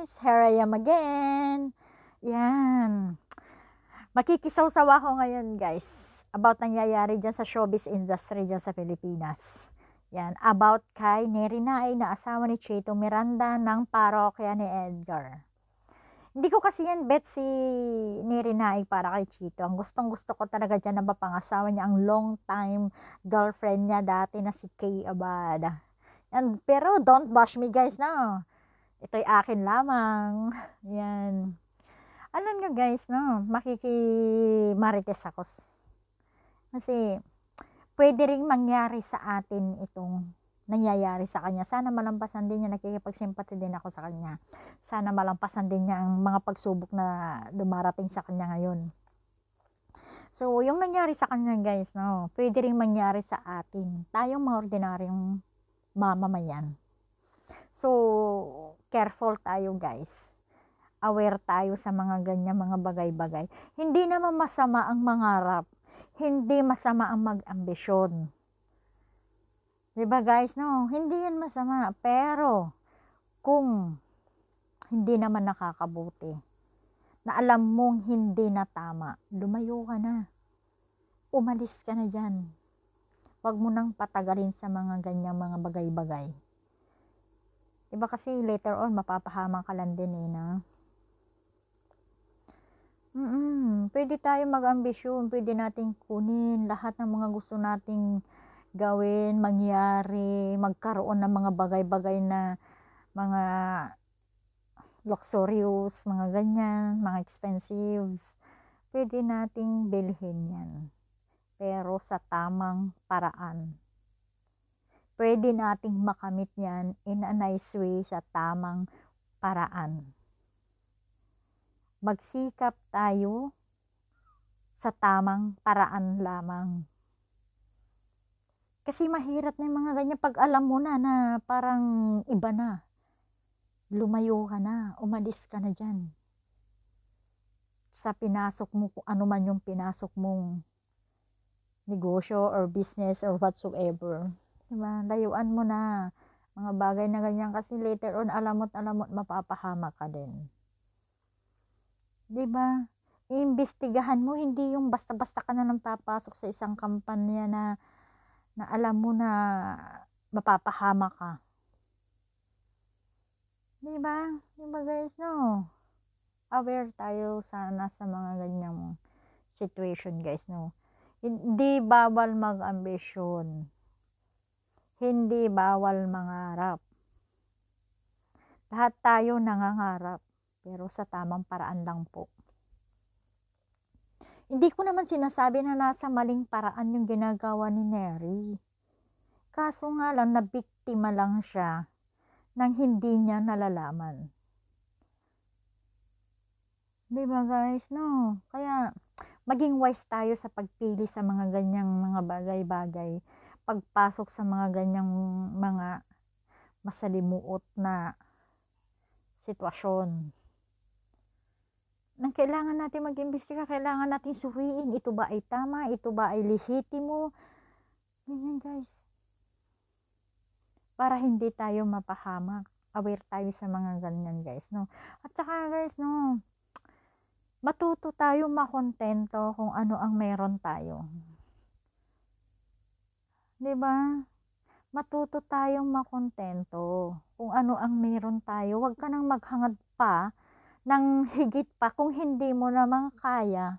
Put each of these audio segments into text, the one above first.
guys, here I am again. Yan. Makikisaw-saw ako ngayon guys about nangyayari dyan sa showbiz industry dyan sa Pilipinas. Yan, about kay Neri Naay na asawa ni Chito Miranda ng parokya ni Edgar. Hindi ko kasi yan bet si Neri Naay para kay Chito. Ang gustong gusto ko talaga dyan na mapangasawa niya ang long time girlfriend niya dati na si Kay Abad. Yan, pero don't bash me guys no. Ito'y akin lamang. Yan. Alam nyo guys, no, makikimarites ako. Kasi, pwede ring mangyari sa atin itong nangyayari sa kanya. Sana malampasan din niya, nakikipagsimpati din ako sa kanya. Sana malampasan din niya ang mga pagsubok na dumarating sa kanya ngayon. So, yung nangyari sa kanya guys, no, pwede ring mangyari sa atin. Tayong mga ordinaryong mamamayan. So, careful tayo guys. Aware tayo sa mga ganyan mga bagay-bagay. Hindi naman masama ang mangarap. Hindi masama ang mag-ambisyon. Diba guys, no? Hindi yan masama. Pero, kung hindi naman nakakabuti, na alam mong hindi na tama, lumayo ka na. Umalis ka na dyan. Huwag mo nang patagalin sa mga ganyang mga bagay-bagay. Diba kasi later on, mapapahamak ka lang din eh, na. Mm, pwede tayo mag-ambisyon, pwede nating kunin lahat ng mga gusto nating gawin, mangyari, magkaroon ng mga bagay-bagay na mga luxurious, mga ganyan, mga expensives. Pwede nating bilhin yan. Pero sa tamang paraan. Pwede nating makamit yan in a nice way sa tamang paraan magsikap tayo sa tamang paraan lamang. Kasi mahirap na yung mga ganyan pag alam mo na na parang iba na. Lumayo ka na, umalis ka na dyan. Sa pinasok mo, kung ano man yung pinasok mong negosyo or business or whatsoever. Diba? Layuan mo na mga bagay na ganyan kasi later on alamot alamot mapapahama ka din. 'Di ba? Iimbestigahan mo, hindi yung basta-basta ka na nang papasok sa isang kampanya na na alam mo na mapapahama ka. 'Di ba? 'Di guys, no? Aware tayo sana sa mga ganyang situation, guys, no? Hindi bawal mag-ambisyon. Hindi bawal mangarap. Lahat tayo nangangarap pero sa tamang paraan lang po. Hindi ko naman sinasabi na nasa maling paraan yung ginagawa ni Neri. Kaso nga lang, nabiktima lang siya nang hindi niya nalalaman. Di ba guys? No. Kaya, maging wise tayo sa pagpili sa mga ganyang mga bagay-bagay. Pagpasok sa mga ganyang mga masalimuot na sitwasyon nang kailangan natin mag-imbestiga, kailangan natin suriin, ito ba ay tama, ito ba ay lehitimo. Ganyan guys. Para hindi tayo mapahamak. Aware tayo sa mga ganyan guys, no. At saka guys, no, matuto tayo makontento kung ano ang meron tayo. 'Di ba? Matuto tayong makontento kung ano ang meron tayo. Huwag ka nang maghangad pa ng higit pa kung hindi mo naman kaya.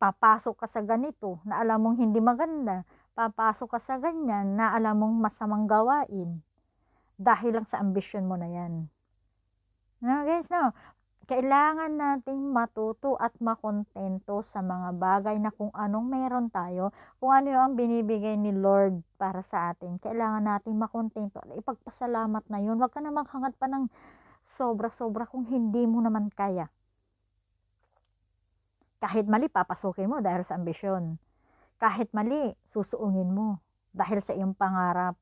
Papasok ka sa ganito na alam mong hindi maganda. Papasok ka sa ganyan na alam mong masamang gawain. Dahil lang sa ambisyon mo na yan. No, guys, no. Kailangan nating matuto at makontento sa mga bagay na kung anong meron tayo, kung ano yung binibigay ni Lord para sa atin. Kailangan nating makontento. Ipagpasalamat na yun. Huwag ka na maghangad pa ng sobra-sobra kung hindi mo naman kaya. Kahit mali, papasukin mo dahil sa ambisyon. Kahit mali, susuungin mo dahil sa iyong pangarap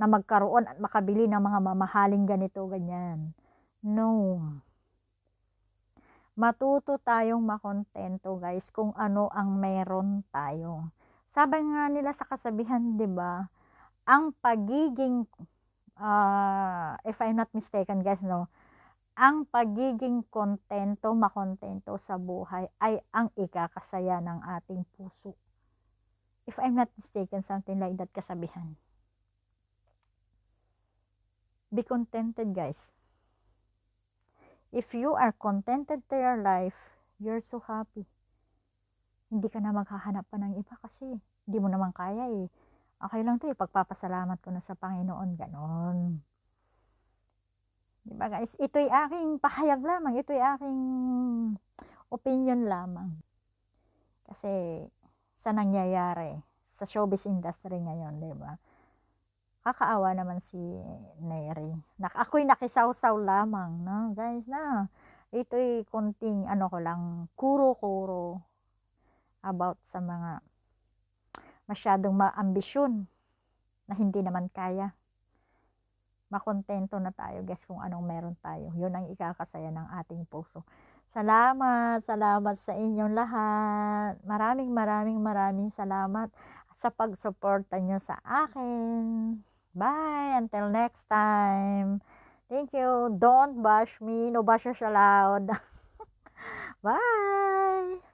na magkaroon at makabili ng mga mamahaling ganito, ganyan. No. Matuto tayong makontento, guys, kung ano ang meron tayo. Sabi nga nila sa kasabihan, 'di ba? Ang pagiging uh, if I'm not mistaken, guys, no, ang pagiging kontento, makontento sa buhay ay ang ikakasaya ng ating puso. If I'm not mistaken, something like that kasabihan. Be contented, guys. If you are contented to your life, you're so happy. Hindi ka na maghahanap pa ng iba kasi hindi mo naman kaya eh. Okay lang to eh, pagpapasalamat ko na sa Panginoon, ganon. Diba guys? Ito'y aking pahayag lamang, ito'y aking opinion lamang. Kasi sa nangyayari sa showbiz industry ngayon, di ba? Kakaawa naman si Neri. Nak ako'y nakisawsaw lamang, no? Guys, na. Ito'y konting ano ko lang, kuro-kuro about sa mga masyadong maambisyon na hindi naman kaya. Makontento na tayo, guys, kung anong meron tayo. Yun ang ikakasaya ng ating puso. Salamat, salamat sa inyong lahat. Maraming maraming maraming salamat sa pagsuporta nyo sa akin. Bye! Until next time. Thank you. Don't bash me. No basher allowed. Bye!